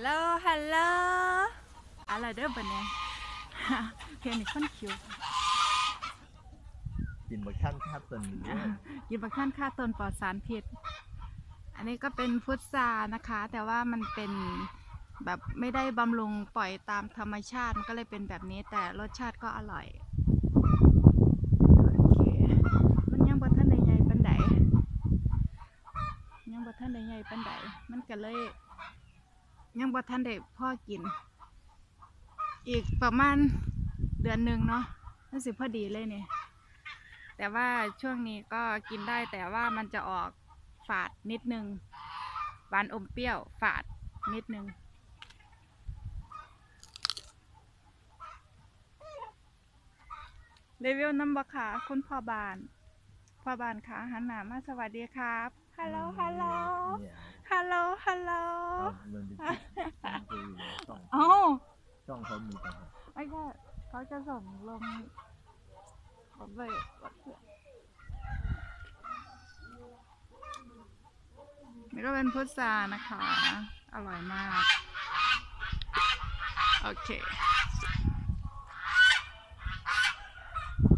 ลโหลฮัลโหลอะไรเด้อบันเนี่ยเพลงนี่ค่อนคิวกินบะขั้นคาดตนนี้ด้วยกินบักขั้นค่าต้นปลอดสารพิษ อันนี้ก็เป็นฟุตซานะคะ แต่ว่ามันเป็นแบบไม่ได้บำรุงปล่อยตามธรรมชาติมันก็เลยเป็นแบบนี้แต่รสชาติก็อร่อยโอเคมันยังบ่ทันได้ใหญ่ปานใดยังบ่ทันได้ใหญ่ปานใดมันก็เลย ยังบ่ทันได้พ่อกิน อีกประมาณเดือนหนึ่งเนาะนั่นสิพอดีเลยเนี่ย แต่ว่าช่วงนี้ก็กินได้แต่ว่ามันจะออกฝาดนิดนึงหวานอมเปรี้ยวฝาดนิดนึงรีวิวน้ำบะขาคุณพ่อบานพ่อบานขาหันหน้ามาสวัสดีครับ ฮัลโหล ฮัลโหลเนี่ยฮัลโหล ฮัลโหลเอา มันเป็นคลิปมันคืออยู่ในช่องเอ้าช่องเขามีแต่ไม่ก็เขาจะส่งลงผมไปวัดเพื่อนนี่ก็เป็นพุทรานะคะ อร่อยมาก โอเค